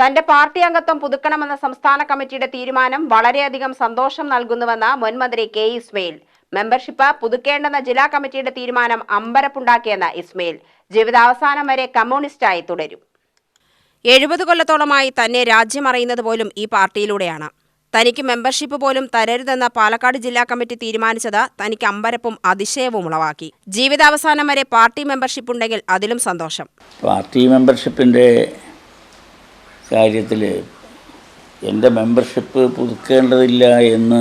തന്റെ പാർട്ടി അംഗത്വം പുതുക്കണമെന്ന സംസ്ഥാന കമ്മിറ്റിയുടെ തീരുമാനം വളരെയധികം സന്തോഷം നൽകുന്നുവെന്ന് മുൻമന്ത്രി കെ ഇസ്മയിൽ. മെമ്പർഷിപ്പ് പുതുക്കേണ്ടെന്ന ജില്ലാ കമ്മിറ്റിയുടെ തീരുമാനം അമ്പരപ്പുണ്ടാക്കിയെന്ന ഇസ്മയിൽ. ജീവിതാവസാനം വരെ കമ്മ്യൂണിസ്റ്റായി തുടരും. എഴുപത് കൊല്ലത്തോളമായി തന്നെ രാജ്യം അറിയുന്നത് പോലും ഈ പാർട്ടിയിലൂടെയാണ്. തനിക്ക് മെമ്പർഷിപ്പ് പോലും തരരുതെന്ന പാലക്കാട് ജില്ലാ കമ്മിറ്റി തീരുമാനിച്ചത് തനിക്ക് അമ്പരപ്പും അതിശയവും ഉളവാക്കി. ജീവിതാവസാനം വരെ പാർട്ടി മെമ്പർഷിപ്പ് ഉണ്ടെങ്കിൽ അതിലും സന്തോഷം. പാർട്ടി മെമ്പർഷിപ്പിന്റെ കാര്യത്തിൽ എന്റെ മെമ്പർഷിപ്പ് പുതുക്കേണ്ടതില്ല എന്ന്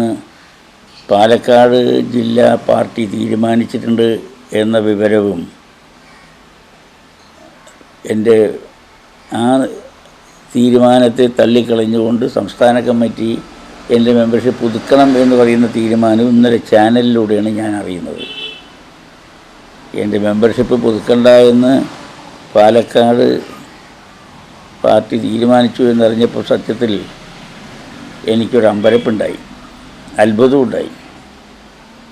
പാലക്കാട് ജില്ലാ പാർട്ടി തീരുമാനിച്ചിട്ടുണ്ട് എന്ന വിവരവും എന്റെ ആ തീരുമാനത്തെ തള്ളിക്കളഞ്ഞുകൊണ്ട് സംസ്ഥാന കമ്മിറ്റി എന്റെ മെമ്പർഷിപ്പ് പുതുക്കണം എന്ന് പറയുന്ന തീരുമാനം ഇന്നലെ ചാനലിലൂടെയാണ് ഞാൻ അറിയുന്നത്. എന്റെ മെമ്പർഷിപ്പ് പുതുക്കണ്ട എന്ന് പാലക്കാട് പാർട്ടി തീരുമാനിച്ചു എന്നറിഞ്ഞപ്പോൾ സത്യത്തിൽ എനിക്കൊരു അമ്പരപ്പുണ്ടായി. അത്ഭുതമുണ്ടായി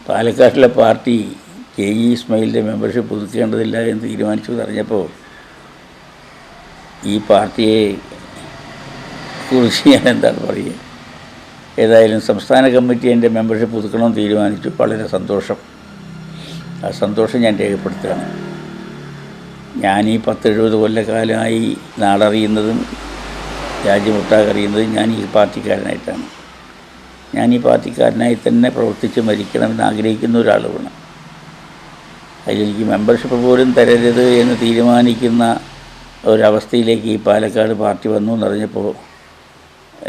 പാലക്കാട്ടിലെ പാർട്ടി കെ ഇ ഇസ്മയിലിന്റെ മെമ്പർഷിപ്പ് പുതുക്കേണ്ടതില്ല എന്ന് തീരുമാനിച്ചു എന്നറിഞ്ഞപ്പോൾ ഈ പാർട്ടിയെ കുറിച്ച് ഞാൻ എന്താണ് പറയുക? ഏതായാലും സംസ്ഥാന കമ്മിറ്റി എന്റെ മെമ്പർഷിപ്പ് പുതുക്കണമെന്ന് തീരുമാനിച്ചു. വളരെ സന്തോഷം. ആ സന്തോഷം ഞാൻ രേഖപ്പെടുത്തുകയാണ്. ഞാൻ ഈ പത്തെഴുപത് കൊല്ലക്കാലമായി നാടറിയുന്നതും രാജ്യമൊട്ടാകെ അറിയുന്നതും ഞാൻ ഈ പാർട്ടിക്കാരനായിട്ടാണ്. ഞാൻ ഈ പാർട്ടിക്കാരനായി തന്നെ പ്രവർത്തിച്ച് മരിക്കണമെന്ന് ആഗ്രഹിക്കുന്ന ഒരാളുമാണ്. അതിലെനിക്ക് മെമ്പർഷിപ്പ് പോലും തരരുത് എന്ന് തീരുമാനിക്കുന്ന ഒരവസ്ഥയിലേക്ക് ഈ പാലക്കാട് പാർട്ടി വന്നു എന്നറിഞ്ഞപ്പോൾ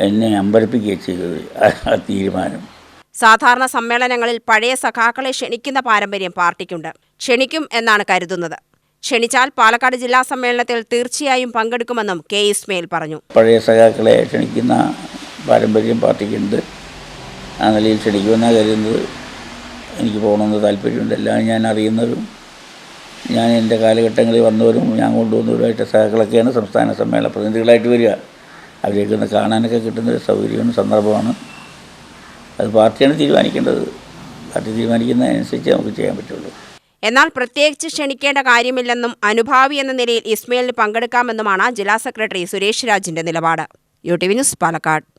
എന്നെ അമ്പരപ്പിക്കുകയാണ് ചെയ്തത്. ആ തീരുമാനം. സാധാരണ സമ്മേളനങ്ങളിൽ പഴയ സഖാക്കളെ ക്ഷണിക്കുന്ന പാരമ്പര്യം പാർട്ടിക്കുണ്ട്. ക്ഷണിക്കും എന്നാണ് കരുതുന്നത്. ക്ഷണിച്ചാൽ പാലക്കാട് ജില്ലാ സമ്മേളനത്തിൽ തീർച്ചയായും പങ്കെടുക്കുമെന്നും കെ ഇസ്മയിൽ പറഞ്ഞു. പഴയ സഖാക്കളെ ക്ഷണിക്കുന്ന പാരമ്പര്യം പാർട്ടിക്കുണ്ട്. ആ നിലയിൽ ക്ഷണിക്കുമെന്ന കരുതുന്നത്. എനിക്ക് പോകണമെന്ന് താല്പര്യമുണ്ട്. എല്ലാം ഞാൻ അറിയുന്നതും ഞാൻ എന്റെ കാലഘട്ടങ്ങളിൽ വന്നവരും ഞാൻ കൊണ്ടുവന്നവരുമായിട്ട് സഖാക്കളൊക്കെയാണ് സംസ്ഥാന സമ്മേളന പ്രതിനിധികളായിട്ട് വരിക. അവരെയൊക്കെ ഒന്ന് കാണാനൊക്കെ കിട്ടുന്ന ഒരു സൗകര്യമാണ് സന്ദർഭമാണ്. അത് പാർട്ടിയാണ് തീരുമാനിക്കേണ്ടത്. പാർട്ടി തീരുമാനിക്കുന്നതനുസരിച്ച് നമുക്ക് ചെയ്യാൻ പറ്റുള്ളൂ. എന്നാൽ പ്രത്യേകിച്ച് ക്ഷണിക്കേണ്ട കാര്യമില്ലെന്നും അനുഭാവി എന്ന നിലയിൽ ഇസ്മയിലിന് പങ്കെടുക്കാമെന്നുമാണ് ജില്ലാ സെക്രട്ടറി സുരേഷ് രാജിന്റെ നിലപാട്. U T V news Palakkad.